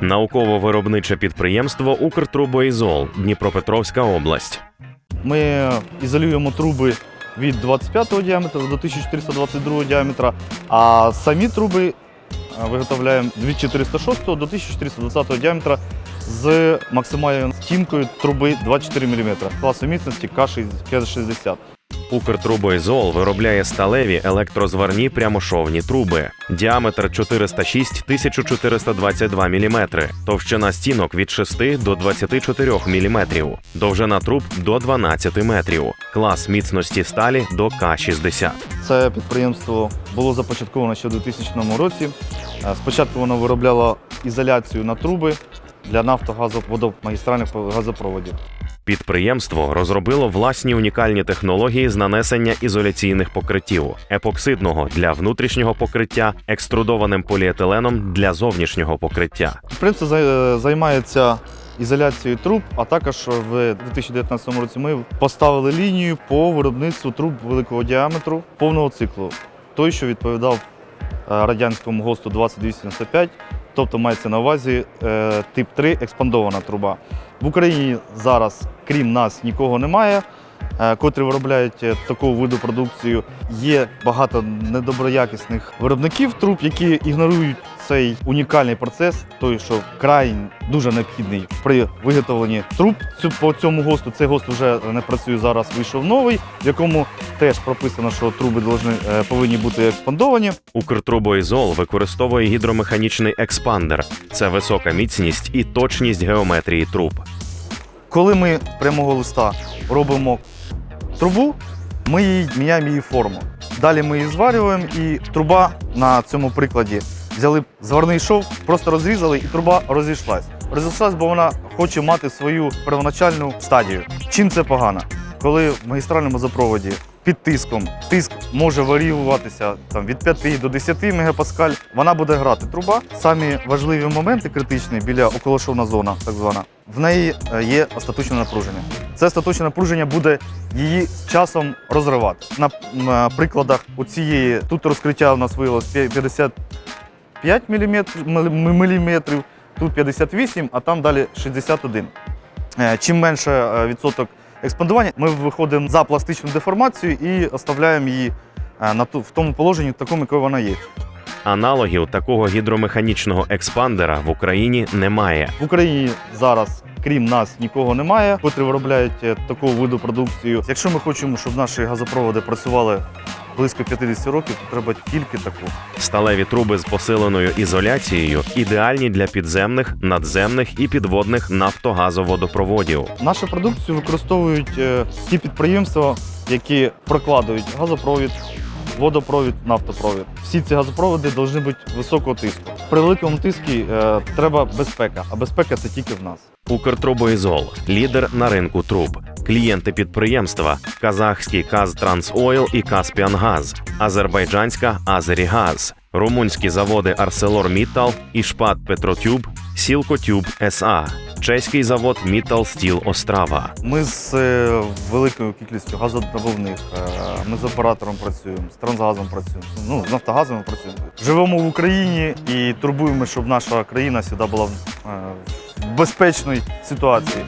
Науково-виробниче підприємство Укртрубоізол, Дніпропетровська область. Ми ізолюємо труби від 25 діаметра до 1422 діаметра, а самі труби е, виготовляємо від 406 до 1420 діаметра з максимальною стінкою труби 24 мм класу міцності К60. Укртрубоізол виробляє сталеві електрозварні прямошовні труби. Діаметр 406 1422 мм, товщина стінок від 6 до 24 мм, довжина труб до 12 метрів, клас міцності сталі до К60. Це підприємство було започатковано ще у 2000 році. Е, Спочатку воно виробляло ізоляцію на труби для нафтогазоводомагістральних газопроводів. Підприємство розробило власні унікальні технології з нанесення ізоляційних покриттів, епоксидного для внутрішнього покриття, екструдованим поліетиленом для зовнішнього покриття. Підприємство займається ізоляцією труб, а також в 2019 році ми поставили лінію по виробництву труб великого діаметру повного циклу. Той, що відповідав е, радянському ГОСТу 2295, тобто мається на увазі е, тип 3 експандована труба. В Україні зараз, крім нас, нікого немає, котрі виробляють е, таку виду продукцію. Є багато недоброякісних виробників труб, які ігнорують цей унікальний процес, той, що край дуже необхідний при виготовленні труб. Цю- По цьому ГОСТу цей ГОСТ вже не працює зараз. Вийшов новий, в якому теж прописано, що труби е, повинні бути експандовані. Укртрубоізол використовує гідромеханічний експандер. Це висока міцність і точність геометрії труб. Коли ми прямого листа робимо трубу, ми її міняємо її форму. Далі ми її зварюємо, і труба на цьому прикладі взяли зварний шов, просто розрізали, і труба розійшлась. Розійшлась, бо вона хоче мати свою первоначальну стадію. Чим це погано? Коли в магістральному запроводі під тиском тиск може варіюватися там, від 5 до 10 мегапаскаль, вона буде грати труба. Самі важливі моменти критичні біля околошовна зона, так звана, в неї е, є остаточне напруження. Це остаточне напруження буде її часом розривати. На, на прикладах у цієї тут розкриття у нас виявилось 55 мм, тут 58, а там далі 61. Е, Чим менше е, відсоток експандування, ми виходимо за пластичну деформацію і оставляємо її е, на ту, в тому положенні, такому, якою вона є. Аналогів такого гідромеханічного експандера в Україні немає. В Україні зараз, крім нас, нікого немає, котрі виробляють е, таку виду продукцію. Якщо ми хочемо, щоб наші газопроводи працювали близько 50 років, то треба тільки таку. Сталеві труби з посиленою ізоляцією ідеальні для підземних, надземних і підводних нафтогазоводопроводів. Нашу продукцію використовують е, ті підприємства, які прокладують газопровід, водопровід, нафтопровід. Всі ці газопроводи повинні бути високого тиску. При великому тиску е, треба безпека, а безпека це тільки в нас. Укртрубоізол лідер на ринку труб. Клієнти підприємства казахський Казтрансойл і Каспіангаз, азербайджанська Азерігаз, румунські заводи ArcelorMittal і Шпат Петротюб, Сілкотюб СА, чеський завод Мітал Стіл Острава. Ми з е, великою кількістю газодобувних, е, ми з оператором працюємо, з трансгазом працюємо, ну, з нафтогазом працюємо. Живемо в Україні і турбуємо, щоб наша країна завжди була е, безпечній ситуації.